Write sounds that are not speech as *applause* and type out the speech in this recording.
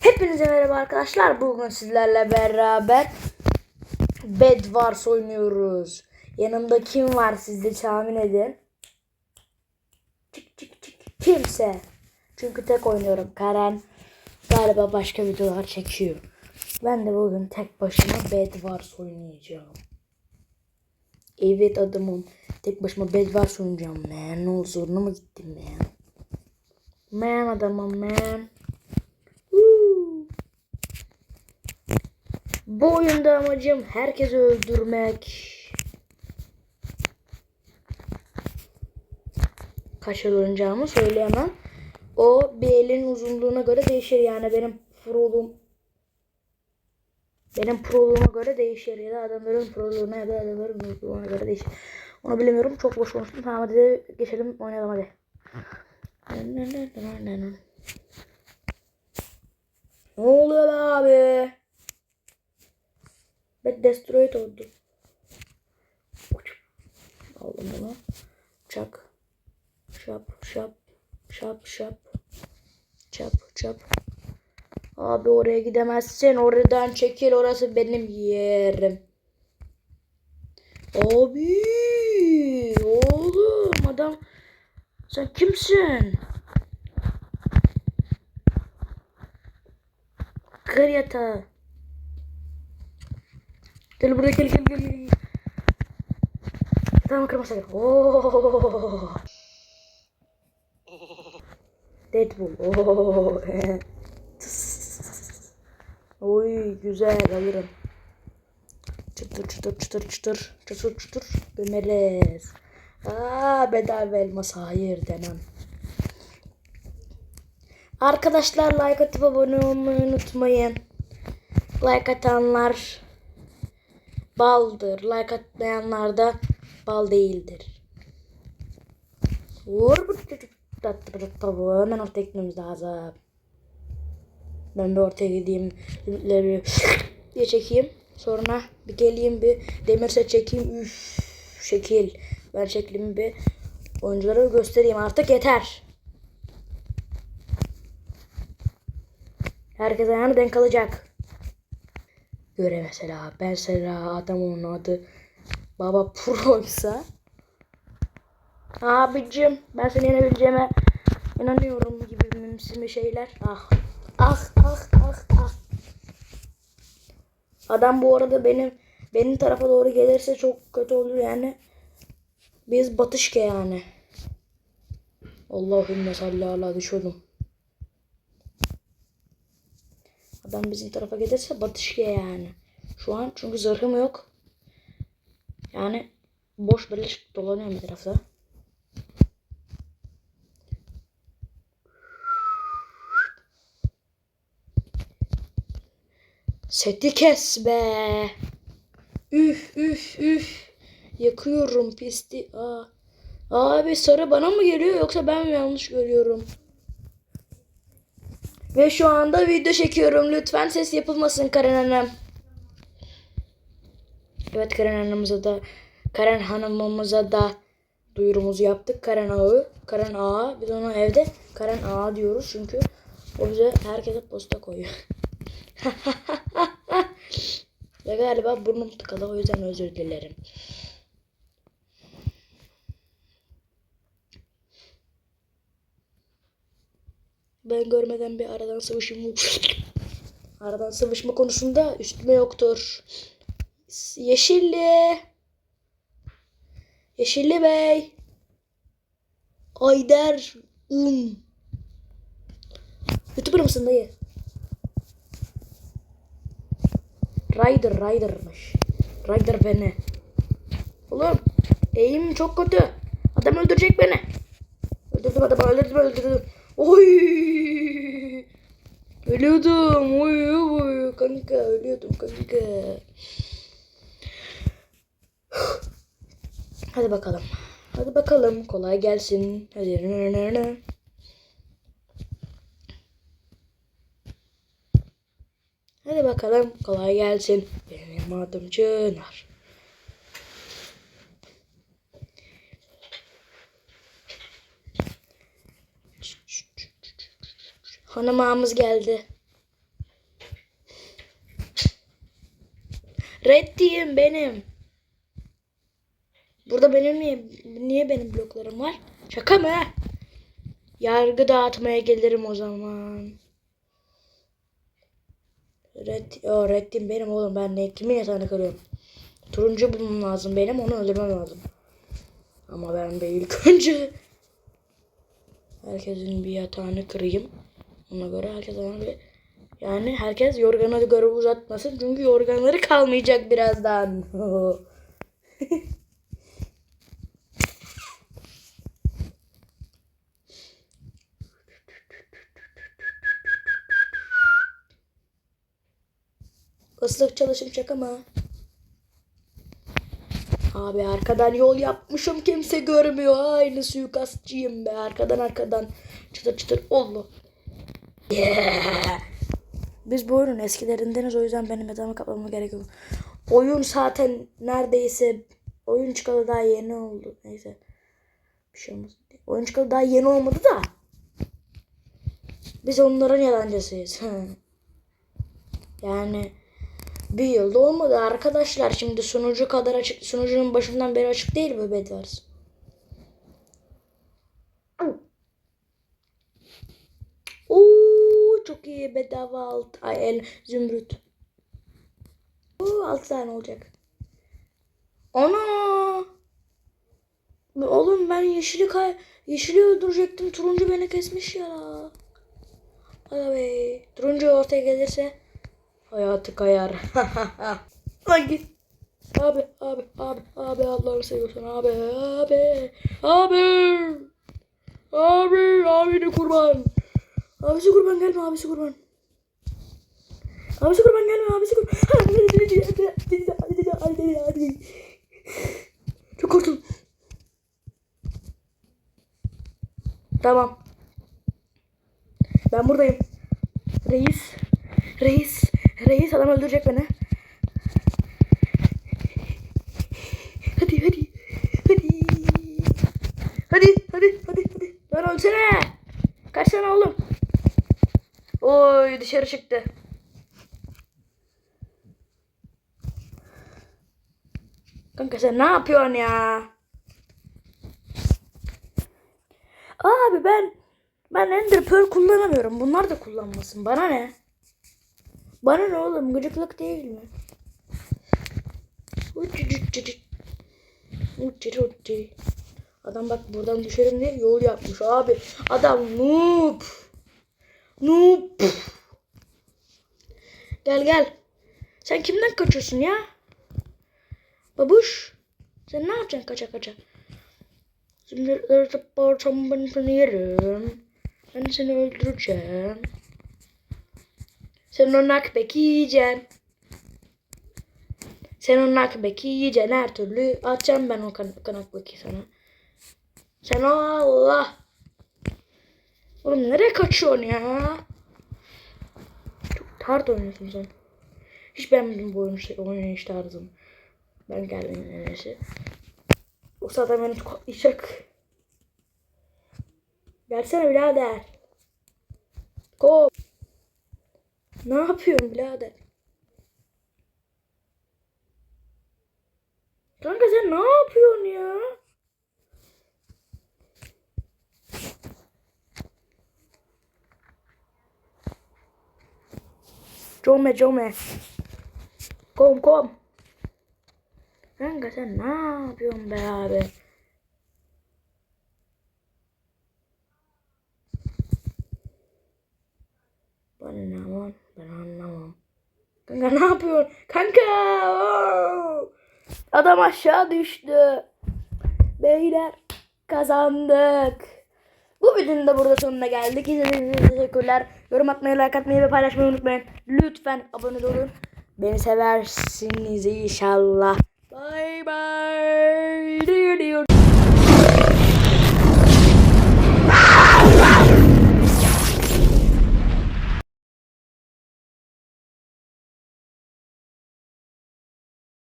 Hepinize merhaba arkadaşlar. Bugün sizlerle beraber Bed Wars oynuyoruz. Yanımda kim var siz de tahmin edin. Çık çık çık. Kimse. Çünkü tek oynuyorum. Karen galiba başka videolar çekiyor. Ben de bugün tek başıma Bed Wars oynayacağım. Evet adamım. Tek başıma Bed Wars oynayacağım. Man ne oldu zoruna mı gittim man? Man adamım man. Bu oyunda amacım herkesi öldürmek. Kaç yıl oynayacağımı söyleyemem. O bir elin uzunluğuna göre değişir. Yani benim proluğum benim proluğuma göre değişir. Ya da adamların proluğuna ya da adamların uzunluğuna göre değişir. Onu bilemiyorum. Çok boş konuştum. Tamam hadi geçelim oynayalım hadi. Ne oluyor be abi? Ben destroyed oldum. Aldım bunu. Çak. Şap şap. Şap şap. Çap çap. Abi oraya gidemezsin. Oradan çekil. Orası benim yerim. Abi. Oğlum adam. Sen kimsin? Kır yatağı. Gel buraya gel gel gel. gel. Tamam kırma sakın. Oo. Deadpool. Oo. *laughs* Oy güzel alırım. Çıtır çıtır çıtır çıtır çıtır çıtır gömeriz. Aa bedava elmas hayır demem. Arkadaşlar like atıp abone olmayı unutmayın. Like atanlar baldır. Like atmayanlar da bal değildir. Vur bu çocuk. Hemen ortaya gitmemiz lazım. Ben bir ortaya gideyim. Limitleri diye çekeyim. Sonra bir geleyim bir demir set çekeyim. Üf şekil. Ben şeklimi bir oyunculara göstereyim. Artık yeter. Herkes ayağını denk alacak. Göre mesela ben mesela adamın adı Baba Pro'ysa Abicim ben seni yenebileceğime inanıyorum gibi mimsimi şeyler. Ah ah ah ah ah. Adam bu arada benim benim tarafa doğru gelirse çok kötü olur yani. Biz batışke yani. Allahümme salli ala düşürdüm. Adam bizim tarafa gelirse batışke yani. Şu an çünkü zırhım yok. Yani boş beleş dolanıyorum bir tarafta. Seti kes be. Üf üf üf. Yakıyorum pisti. Aa. Abi sarı bana mı geliyor yoksa ben mi yanlış görüyorum? Ve şu anda video çekiyorum. Lütfen ses yapılmasın Karen Hanım. Evet Karen Hanım'ıza da Karen Hanım'ımıza da duyurumuzu yaptık. Karen Ağı. Karen Ağa. Biz ona evde Karen Ağa diyoruz çünkü o bize herkese posta koyuyor. *laughs* Ve galiba burnum tıkalı o yüzden özür dilerim. Ben görmeden bir aradan sıvışım. aradan sıvışma konusunda üstüme yoktur. Yeşilli. Yeşilli Bey. Ayder Un. Youtuber mısın dayı? Rider Rider'mış. Rider beni. Oğlum eğim çok kötü. Adam öldürecek beni. Öldürdüm adamı öldürdüm öldürdüm. Oy. Ölüyordum. Oy oy kanka ölüyordum kanka. Hadi bakalım. Hadi bakalım kolay gelsin. Hadi. Hadi bakalım kolay gelsin. Benim adım Çınar. Konumağımız geldi. Reddiğim benim. Burada benim niye, niye benim bloklarım var? Şaka mı? Yargı dağıtmaya gelirim o zaman. Red, o reddim benim oğlum. Ben ne, kimin yatağını kırıyorum? Turuncu bulmam lazım benim. Onu öldürmem lazım. Ama ben de ilk önce herkesin bir yatağını kırayım. Ona göre herkes ona bir yani herkes yorganı göre uzatmasın. Çünkü yorganları kalmayacak birazdan. *laughs* Islık çalışım şaka mı? Abi arkadan yol yapmışım kimse görmüyor. Aynı suikastçıyım be. Arkadan arkadan. Çıtır çıtır. Allah. Biz bu oyunun eskilerindeniz o yüzden benim yatağımı kaplamama gerek yok. Oyun zaten neredeyse oyun çıkalı daha yeni oldu. Neyse. Bir şey olmaz. Oyun çıkalı daha yeni olmadı da. Biz onların yalancısıyız. yani bir yılda olmadı arkadaşlar. Şimdi sunucu kadar açık. Sunucunun başından beri açık değil bu Bedwars. Oo çok iyi bedava alt ay el zümrüt. Oo 6 tane olacak. Ana! Oğlum ben yeşili kay yeşili öldürecektim. Turuncu beni kesmiş ya. Be. Turuncu ortaya gelirse hayatı kayar. Lan git. Abi abi abi abi Allah'ını seviyorsan abi abi abi abi abini kurban. Abisi kurban gelme abisi kurban. Abisi kurban gelme abisi kurban. Çok korktum. Tamam. Ben buradayım. Reis. Reis. Reis adam öldürecek beni. Hadi hadi. Hadi. Hadi hadi hadi hadi. Lan ölsene. Kaç tane oğlum? Oy dışarı çıktı. Kanka sen ne yapıyorsun ya? Abi ben ben Ender Pearl kullanamıyorum. Bunlar da kullanmasın. Bana ne? Bana ne oğlum? Gıcıklık değil mi? Adam bak buradan düşerim diye yol yapmış abi. Adam noob. Noob. Gel gel. Sen kimden kaçıyorsun ya? Babuş. Sen ne yapacaksın kaça kaça? Şimdi ırtıp ben seni yerim. Ben seni öldüreceğim. Sen o nakbeki yiyeceksin. Sen o nakbeki yiyeceksin her türlü. Atacağım ben o kan nakbeki sana. Sen Allah. Oğlum nereye kaçıyorsun ya? Çok hard oynuyorsun sen. Hiç beğenmedim bu oyun şey, oynayış tarzını. Ben geldim en iyisi. O zaten beni tokatlayacak. Gelsene birader. Go. Ne yapıyorsun birader? Kanka sen ne yapıyorsun ya? Come come. Kom kom. Kanka sen ne yapıyorsun be abi? Bana ne aman ben anlamam. Kanka ne yapıyorsun? Kanka! Adam aşağı düştü. Beyler kazandık. Bu videonun da burada sonuna geldik. İzlediğiniz için teşekkürler. Yorum atmayı, like atmayı ve paylaşmayı unutmayın. Lütfen abone olun. Beni seversiniz inşallah. Bye bye.